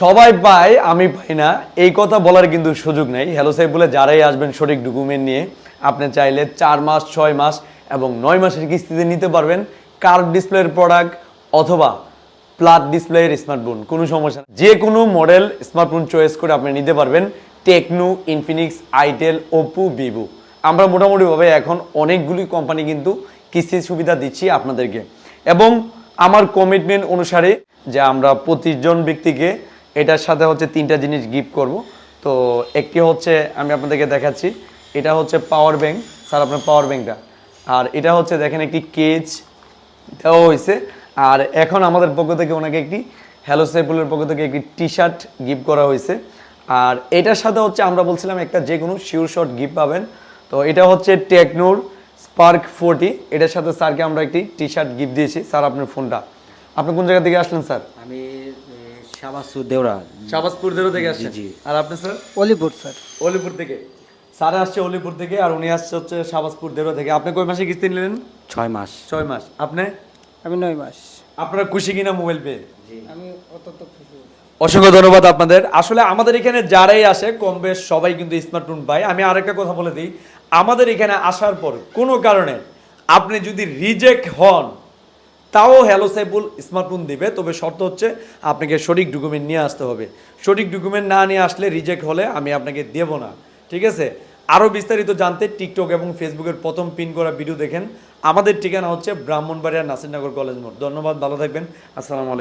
সবাই পায়, আমি পাই না। এই কথা বলার কিন্তু সুযোগ নেই। হ্যালো সাহেব বলে যারাই আসবেন সঠিক ডকুমেন্ট নিয়ে, আপনি চাইলে চার মাস, ছয় মাস এবং নয় মাসের কিস্তিতে নিতে পারবেন কার্ভ ডিসপ্লের প্রোডাক্ট অথবা প্লাট ডিসপ্লের স্মার্টফোন কোনো সমস্যা যে কোনো মডেল স্মার্টফোন চয়েস করে আপনি নিতে পারবেন Tecno Infinix itel Oppo Vivo আমরা মোটামুটিভাবে এখন অনেকগুলি কোম্পানি কিন্তু কিস্তির সুবিধা দিচ্ছি আপনাদেরকে। এবং আমার কমিটমেন্ট অনুসারে যে আমরা প্রতিজন ব্যক্তিকে এটার সাথে হচ্ছে তিনটা জিনিস গিফট করব। তো একটি হচ্ছে আমি আপনাদেরকে দেখাচ্ছি, এটা হচ্ছে পাওয়ার ব্যাংক স্যার, আপনার পাওয়ার ব্যাংকটা আর এটা হচ্ছে দেখেন একটি কেজ দেওয়া হয়েছে। আর এখন আমাদের পক্ষ থেকে ওনাকে একটি হ্যালো সাইপুলের পক্ষ থেকে একটি টি শার্ট গিফট করা হয়েছে। আর এটার সাথে হচ্ছে আমরা বলছিলাম একটা যে কোনো শিওর শট গিফট পাবেন। তো এটা হচ্ছে টেকনোর স্পার্ক ফোরটি এটার সাথে স্যারকে আমরা একটি টি শার্ট গিফট দিয়েছি। স্যার, আপনার ফোনটা আপনি কোন জায়গা থেকে আসলেন, স্যার? আমি শাবাসু দেওরা। শাহবাজপুর দেরো থেকে আসছেন? জি। আর আপনি স্যার? অলিপুর স্যার। অলিপুর থেকে। স্যার আসছে অলিপুর থেকে আর উনি আসছে হচ্ছে শাহবাজপুর দেরো থেকে। আপনি কয় মাসে কিস্তি নিলেন? ছয় মাস। ছয় মাস। আপনি? আমি নয় মাস। আপনারা খুশি কিনা মোবাইল পেয়ে? আমি অত্যন্ত খুশি অসংখ্য ধন্যবাদ আপনাদের। আসলে আমাদের এখানে যারাই আসে কম বেশ সবাই কিন্তু স্মার্টফোন পায়। আমি আরেকটা কথা বলে দিই। আমাদের এখানে আসার পর কোনো কারণে আপনি যদি রিজেক্ট হন তাও হ্যালো সাইবুল স্মার্টফোন দিবে, তবে শর্ত হচ্ছে আপনাকে সঠিক ডকুমেন্ট নিয়ে আসতে হবে। সঠিক ডকুমেন্ট না নিয়ে আসলে রিজেক্ট হলে আমি আপনাকে দেব না, ঠিক আছে? আরও বিস্তারিত জানতে টিকটক এবং ফেসবুকের প্রথম পিন করা ভিডিও দেখেন। আমাদের ঠিকানা হচ্ছে ব্রাহ্মণবাড়িয়া নাসিরনগর কলেজ মোড়। ধন্যবাদ, ভালো থাকবেন। আসসালামু আলাইকুম।